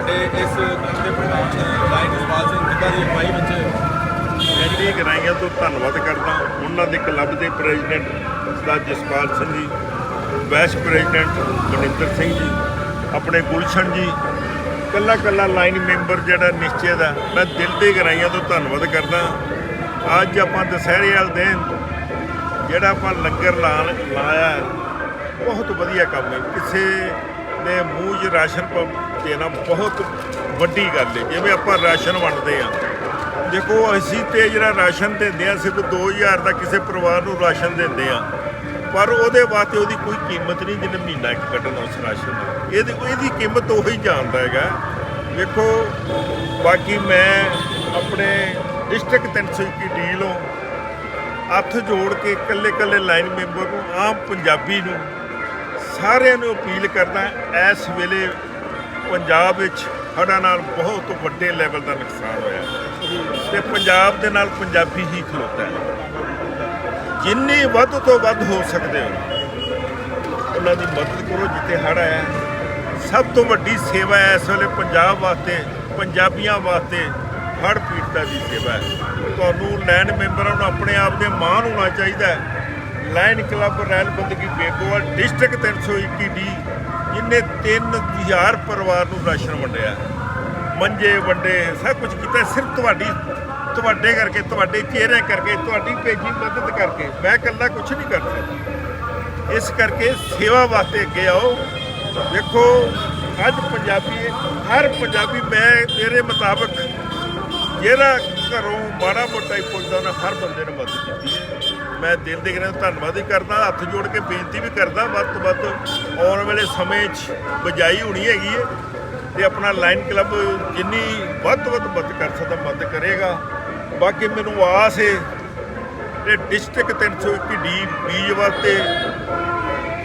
ਸਾਡੇ ਇਸ ਕਲੱਬ ਦੇ ਪ੍ਰਧਾਨ ਲਾਇਕ ਸੁਭਾਲ ਸਿੰਘ ਜਿੱਦਾਂ ਦੀ ਅਗਵਾਈ ਵਿੱਚ ਰੈਲੀ ਕਰਾਈਆਂ ਤੋਂ ਧੰਨਵਾਦ ਕਰਦਾ, ਉਹਨਾਂ ਦੇ ਕਲੱਬ ਦੇ ਪ੍ਰੈਜ਼ੀਡੈਂਟ ਦਾ ਜਸਪਾਲ ਸਿੰਘ ਜੀ, ਵਾਈਸ ਪ੍ਰੈਜ਼ੀਡੈਂਟ ਮਨਿੰਦਰ ਸਿੰਘ ਜੀ, ਆਪਣੇ ਗੁਲਸ਼ਨ ਜੀ, ਕੱਲਾ ਕੱਲਾ ਲਾਈਨ ਮੈਂਬਰ ਜਿਹੜਾ ਨਿਸ਼ਚੇ ਦਾ ਮੈਂ ਦਿਲ ਦੇ ਗਰਾਈਆਂ ਤੋਂ ਧੰਨਵਾਦ ਕਰਦਾ। ਅੱਜ ਆਪਾਂ ਦੁਸਹਿਰੇ ਵਾਲੇ ਦਿਨ ਜਿਹੜਾ ਆਪਾਂ ਲੰਗਰ ਲਾਣ, ਲਾਇਆ, ਬਹੁਤ ਵਧੀਆ ਕੰਮ ਹੈ। ਕਿਸੇ ਦੇ ਮੂੰਹ ਰਾਸ਼ਨ ਪੰਪ ਪ- ਦੇਣਾ ਬਹੁਤ ਵੱਡੀ ਗੱਲ ਹੈ, ਜਿਵੇਂ ਆਪਾਂ ਰਾਸ਼ਨ ਵੰਡਦੇ ਆ ਦੇਖੋ, ਅਸੀਂ ਤੇ ਜਿਹੜਾ ਰਾਸ਼ਨ ਦਿੰਦੇ ਆ ਸਿਰਫ 2000 ਦਾ ਕਿਸੇ ਪਰਿਵਾਰ ਨੂੰ ਰਾਸ਼ਨ ਦਿੰਦੇ ਆ ਪਰ ਉਹਦੇ ਵਾਸਤੇ ਉਹਦੀ ਕੋਈ ਕੀਮਤ ਨਹੀਂ ਜਿਹਨੇ ਮਹੀਨਾ ਇੱਕ ਕੱਢਣਾ ਉਸ ਰਾਸ਼ਨ ਦਾ। ਇਹਦੀ ਇਹਦੀ ਕੀਮਤ ਉਹੀ ਜਾਣਦਾ ਹੈਗਾ। ਵੇਖੋ ਬਾਕੀ ਮੈਂ ਆਪਣੇ ਡਿਸਟ੍ਰਿਕਟ 321 ਡੀਲੋਂ ਹੱਥ ਜੋੜ ਕੇ ਇਕੱਲੇ ਇਕੱਲੇ ਲਾਈਨ ਮੈਂਬਰ ਨੂੰ, ਆਮ ਪੰਜਾਬੀ ਨੂੰ ਸਾਰਿਆਂ ਨੂੰ ਅਪੀਲ ਕਰਦਾ, ਇਸ ਵੇਲੇ ਪੰਜਾਬ ਵਿੱਚ ਹੜ੍ਹਾਂ ਨਾਲ ਬਹੁਤ ਵੱਡੇ ਲੈਵਲ ਦਾ ਨੁਕਸਾਨ ਹੋਇਆ। ਤੇ ਪੰਜਾਬ ਦੇ ਨਾਲ ਪੰਜਾਬੀ ਹੀ ਖਲੋਤਾ ਹੈ। ਜਿੰਨੀ ਵੱਧ ਤੋਂ ਵੱਧ ਹੋ ਸਕਦੇ ਹੋ, ਉਹਨਾਂ ਦੀ ਮਦਦ ਕਰੋ, ਜਿੱਥੇ ਹੜ੍ਹ ਆਇਆ ਸਭ ਤੋਂ ਵੱਡੀ ਸੇਵਾ ਹੈ ਇਸ ਵੇਲੇ ਪੰਜਾਬ ਵਾਸਤੇ, ਪੰਜਾਬੀਆਂ ਵਾਸਤੇ ਹੜ੍ਹ ਪੀੜਤਾਂ ਦੀ ਸੇਵਾ ਹੈ। ਤੁਹਾਨੂੰ ਲਾਈਨ ਮੈਂਬਰਾਂ ਨੂੰ ਆਪਣੇ ਆਪ ਦੇ ਮਾਣ ਹੋਣਾ ਚਾਹੀਦਾ ਹੈ। ਲਾਇਨ ਕਲੱਬ ਰੈਲ ਬੰਦਗੀ ਬੇਗੋਵਾਲ ਡਿਸਟ੍ਰਿਕਟ 321 ਡੀ ਜਿਨੇ 3000 ਪਰਿਵਾਰ ਨੂੰ ਰਾਸ਼ਨ ਵੰਡਿਆ, ਮੰਜੇ ਵੰਡੇ, ਸਭ ਕੁਝ ਕੀਤਾ, ਸਿਰਫ ਤੁਹਾਡੀ, ਤੁਹਾਡੇ ਕਰਕੇ, ਤੁਹਾਡੇ ਚਿਹਰੇ ਕਰਕੇ, ਤੁਹਾਡੀ ਭੇਜੀ ਮਦਦ ਕਰਕੇ। ਮੈਂ ਇਕੱਲਾ ਕੁਝ ਨਹੀਂ ਕਰ ਸਕਦਾ। ਇਸ ਕਰਕੇ ਸੇਵਾ ਵਾਸਤੇ ਅੱਗੇ ਆਓ। ਦੇਖੋ, ਅੱਜ ਪੰਜਾਬੀ, ਹਰ ਪੰਜਾਬੀ, ਮੈਂ, ਮੇਰੇ ਮੁਤਾਬਕ ਜਿਹੜਾ ਘਰੋਂ ਮਾੜਾ ਮੋਟਾ ਹੀ ਪੁੱਛਦਾ, ਉਹਨਾਂ ਹਰ ਬੰਦੇ ਨੇ ਮਦਦ ਕੀਤੀ ਹੈ। ਮੈਂ ਦਿਲ ਦੇ ਨਾਲ ਧੰਨਵਾਦ ਹੀ ਕਰਦਾ, ਹੱਥ ਜੋੜ ਕੇ ਬੇਨਤੀ ਵੀ ਕਰਦਾ, ਵੱਧ ਤੋਂ ਵੱਧ ਆਉਣ ਵਾਲੇ ਸਮੇਂ 'ਚ ਬਜਾਈ ਹੋਣੀ ਹੈਗੀ ਹੈ ਤੇ ਆਪਣਾ ਲਾਈਨ ਕਲੱਬ ਜਿੰਨੀ ਵੱਧ ਤੋਂ ਵੱਧ ਮਦਦ ਕਰ ਸਕਦਾ, ਮਦਦ ਕਰੇਗਾ। ਬਾਕੀ ਮੈਨੂੰ ਆਸ ਹੈ ਕਿ ਡਿਸਟ੍ਰਿਕਟ 321 ਡੀ ਬੀਜ ਵਾਸਤੇ,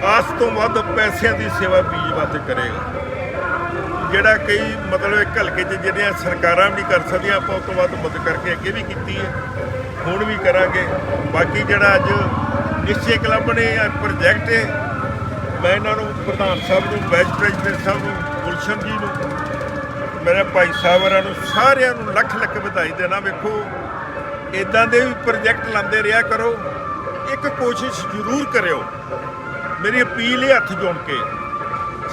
ਆਸ ਤੋਂ ਵੱਧ ਪੈਸਿਆਂ ਦੀ ਸੇਵਾ ਬੀਜ ਵਾਸਤੇ ਕਰੇਗਾ। ਜਿਹੜਾ ਕਈ ਮਤਲਬ ਇੱਕ ਹਲਕੇ 'ਚ ਜਿਹੜੀਆਂ ਸਰਕਾਰਾਂ ਵੀ ਨਹੀਂ ਕਰ ਸਕਦੀਆਂ, ਆਪਾਂ ਉਸ ਤੋਂ ਵੱਧ ਮਦਦ ਕਰਕੇ ਅੱਗੇ ਵੀ ਕੀਤੀ ਹੈ, ਹੁਣ ਵੀ ਕਰਾਂਗੇ। ਬਾਕੀ ਜਿਹੜਾ ਅੱਜ ਨਿਸ਼ਚੇ ਕਲੱਬ ਨੇ ਪ੍ਰੋਜੈਕਟ ਹੈ, ਮੈਂ ਇਹਨਾਂ ਨੂੰ ਪ੍ਰਧਾਨ ਸਾਹਿਬ ਨੂੰ ਵਾਈਸ ਪ੍ਰੈਜ਼ੀਡੈਂਟ ਸਾਹਿਬ ਨੂੰ, ਗੁਲਸ਼ਨ ਜੀ ਨੂੰ, ਮੇਰੇ ਭਾਈ ਸਾਹਿਬਾਂ ਨੂੰ, ਸਾਰਿਆਂ ਨੂੰ ਲੱਖ ਲੱਖ ਵਧਾਈ ਦੇਣਾ। ਵੇਖੋ ਇਦਾਂ ਦੇ ਵੀ ਪ੍ਰੋਜੈਕਟ ਲਾਉਂਦੇ ਰਿਹਾ ਕਰੋ। ਇੱਕ ਕੋਸ਼ਿਸ਼ ਜ਼ਰੂਰ ਕਰਿਓ। ਮੇਰੀ ਅਪੀਲ ਹੈ ਹੱਥ ਜੋੜ ਕੇ,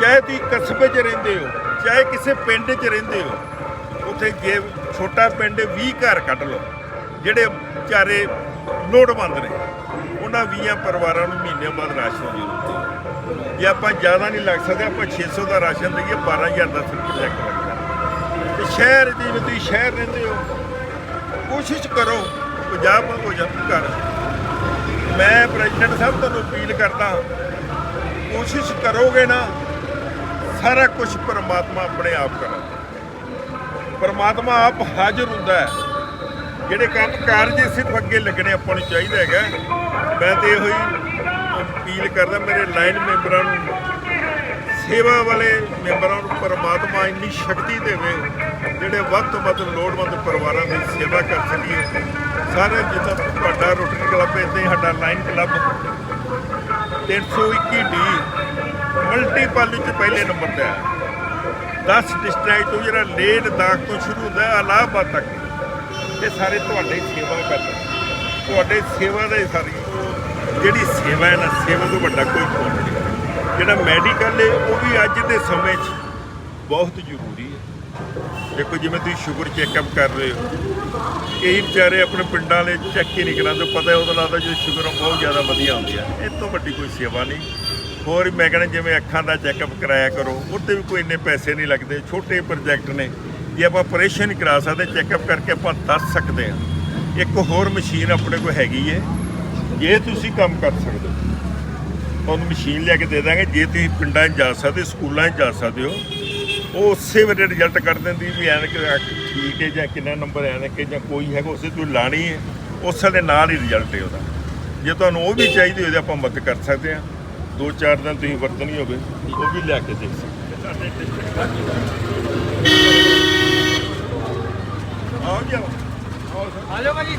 ਚਾਹੇ ਤੁਸੀਂ ਕਸਬੇ 'ਚ ਰਹਿੰਦੇ ਹੋ ਚਾਹੇ ਕਿਸੇ ਪਿੰਡ 'ਚ ਰਹਿੰਦੇ ਹੋ, ਉੱਥੇ ਜੇ ਛੋਟਾ ਪਿੰਡ 20 ਘਰ ਕੱਢ ਲਓ, ਜਿਹੜੇ ਵਿਚਾਰੇ ਲੋੜਵੰਦ ਨੇ, ਉਹਨਾਂ 20 ਪਰਿਵਾਰਾਂ ਨੂੰ ਮਹੀਨੇ ਬਾਅਦ ਰਾਸ਼ਨ ਦੀ ਜ਼ਰੂਰਤ ਹੈ ਜੇ ਆਪਾਂ ਜ਼ਿਆਦਾ ਨਹੀਂ ਲੱਗ ਸਕਦੇ, ਆਪਾਂ 600 ਦਾ ਰਾਸ਼ਨ ਦਈਏ 12000 ਦਾ ਸਿਰ ਪ੍ਰੋਜੈਕਟ ਲੱਗਦਾ ਤੇ ਸ਼ਹਿਰ ਦੀ ਜਿਵੇਂ ਤੁਸੀਂ ਸ਼ਹਿਰ ਰਹਿੰਦੇ ਹੋ, ਕੋਸ਼ਿਸ਼ ਕਰੋ ਪੰਜਾਬ ਹੋ ਜਾਂਦੀ ਘਰ। ਮੈਂ ਪ੍ਰੈਜ਼ੀਡੈਂਟ ਸਾਹਿਬ, ਤੁਹਾਨੂੰ ਅਪੀਲ ਕਰਦਾ ਕੋਸ਼ਿਸ਼ ਕਰੋਗੇ ਨਾ ਸਾਰਾ ਕੁਝ ਪਰਮਾਤਮਾ ਆਪਣੇ ਆਪ ਕਰਦਾ। ਪਰਮਾਤਮਾ ਆਪ ਹਾਜ਼ਰ ਹੁੰਦਾ ਹੈ। ਜਿਹੜੇ ਕੰਮ ਕਾਰਜ ਸਿਰਫ ਅੱਗੇ ਲੱਗਣੇ ਆਪਾਂ ਨੂੰ ਚਾਹੀਦਾ ਹੈਗਾ। ਮੈਂ ਤੇ ਇਹੋ ਹੀ ਅਪੀਲ ਕਰਦਾ ਮੇਰੇ ਲਾਈਨ ਮੈਂਬਰਾਂ ਨੂੰ, ਸੇਵਾ ਵਾਲੇ ਮੈਂਬਰਾਂ ਨੂੰ ਪਰਮਾਤਮਾ ਇੰਨੀ ਸ਼ਕਤੀ ਦੇਵੇ, ਜਿਹੜੇ ਵੱਧ ਤੋਂ ਵੱਧ ਲੋੜਵੰਦ ਪਰਿਵਾਰਾਂ ਦੀ ਸੇਵਾ ਕਰ ਸਕੀਏ। ਸਾਰੇ ਜਿੱਦਾਂ ਤੁਹਾਡਾ ਰੋਟਰੀ ਕਲੱਬ ਇੱਦਾਂ ਹੀ ਸਾਡਾ ਲਾਈਨ ਕਲੱਬ 321 ਡੀ ਮਲਟੀਪਲ ਵਿੱਚ ਪਹਿਲੇ ਨੰਬਰ ਤੇ ਹੈ 10 ਡਿਸਟ੍ਰਿਕਟ ਤੋਂ ਜਿਹੜਾ ਲੇਹ ਲਦਾਖ ਤੋਂ ਸ਼ੁਰੂ ਹੁੰਦਾ ਹੈ ਇਲਾਹਾਬਾਦ ਤੱਕ। ਇਹ ਸਾਰੇ ਤੁਹਾਡੇ ਸੇਵਾ ਕਰਦੇ ਤੁਹਾਡੇ ਸੇਵਾ ਦਾ ਹੀ ਸਾਰੀ ਜਿਹੜੀ ਸੇਵਾ ਹੈ ਨਾ, ਸੇਵਾ ਤੋਂ ਵੱਡਾ ਕੋਈ ਪੁੰਨ ਨਹੀਂ। ਜਿਹੜਾ ਮੈਡੀਕਲ ਹੈ, ਉਹ ਵੀ ਅੱਜ ਦੇ ਸਮੇਂ 'ਚ ਬਹੁਤ ਜ਼ਰੂਰੀ ਹੈ। ਦੇਖੋ, ਜਿਵੇਂ ਤੁਸੀਂ ਸ਼ੂਗਰ ਚੈੱਕਅਪ ਕਰ ਰਹੇ ਹੋ। ਕਈ ਵਿਚਾਰੇ ਆਪਣੇ ਪਿੰਡਾਂ ਵਾਲੇ ਚੈੱਕ ਹੀ ਨਹੀਂ ਕਰਾਉਂਦੇ। ਪਤਾ ਉਹਦਾ ਲੱਗਦਾ ਜੋ ਸ਼ੂਗਰ ਬਹੁਤ ਜ਼ਿਆਦਾ ਵਧੀਆ ਹੁੰਦੀ ਹੈ। ਇਹ ਤੋਂ ਵੱਡੀ ਕੋਈ ਸੇਵਾ ਨਹੀਂ। ਹੋਰ ਮੈਂ ਕਹਿੰਦਾ ਜਿਵੇਂ ਅੱਖਾਂ ਦਾ ਚੈੱਕਅਪ ਕਰਾਇਆ ਕਰੋ ਉਹਤੇ ਵੀ ਕੋਈ ਇੰਨੇ ਪੈਸੇ ਨਹੀਂ ਲੱਗਦੇ, ਛੋਟੇ ਪ੍ਰੋਜੈਕਟ ਨੇ। ਜੇ ਆਪਾਂ ਆਪਰੇਸ਼ਨ ਹੀ ਕਰਾ ਸਕਦੇ, ਚੈੱਕਅਪ ਕਰਕੇ ਆਪਾਂ ਦੱਸ ਸਕਦੇ ਹਾਂ। ਇੱਕ ਹੋਰ ਮਸ਼ੀਨ ਆਪਣੇ ਕੋਲ ਹੈਗੀ ਹੈ ਜੇ ਤੁਸੀਂ ਕੰਮ ਕਰ ਸਕਦੇ ਹੋ। ਤੁਹਾਨੂੰ ਮਸ਼ੀਨ ਲੈ ਕੇ ਦੇ ਦਾਂਗੇ, ਜੇ ਤੁਸੀਂ ਪਿੰਡਾਂ 'ਚ ਜਾ ਸਕਦੇ, ਸਕੂਲਾਂ 'ਚ ਜਾ ਸਕਦੇ ਹੋ, ਉਹ ਉਸੇ ਵੇਲੇ ਰਿਜ਼ਲਟ ਕੱਢ ਦਿੰਦੀ ਵੀ ਐਨਕ ਅੱਖ ਠੀਕ ਹੈ ਜਾਂ ਕਿੰਨਾ ਨੰਬਰ ਐਨਕ ਹੈ ਜਾਂ ਕੋਈ ਹੈਗਾ, ਉਸੇ ਤੋਂ ਲਾਣੀ ਹੈ ਉਸੇ ਦੇ ਨਾਲ ਹੀ ਰਿਜ਼ਲਟ ਹੈ ਉਹਦਾ। ਜੇ ਤੁਹਾਨੂੰ ਉਹ ਵੀ ਚਾਹੀਦੀ ਹੋਵੇ ਆਪਾਂ ਮਦਦ ਕਰ ਸਕਦੇ ਹਾਂ। ਦੋ ਚਾਰ ਦਿਨ ਤੁਸੀਂ ਵਰਤਣੀ ਹੋਵੇ, ਉਹ ਵੀ ਲਿਆ ਕੇ ਦੇਖ ਸਕਦੇ ਆਓ ਜੀ ਆਓ ਆਓ ਸਰ ਆ ਜਾਓ ਭਾਜੀ।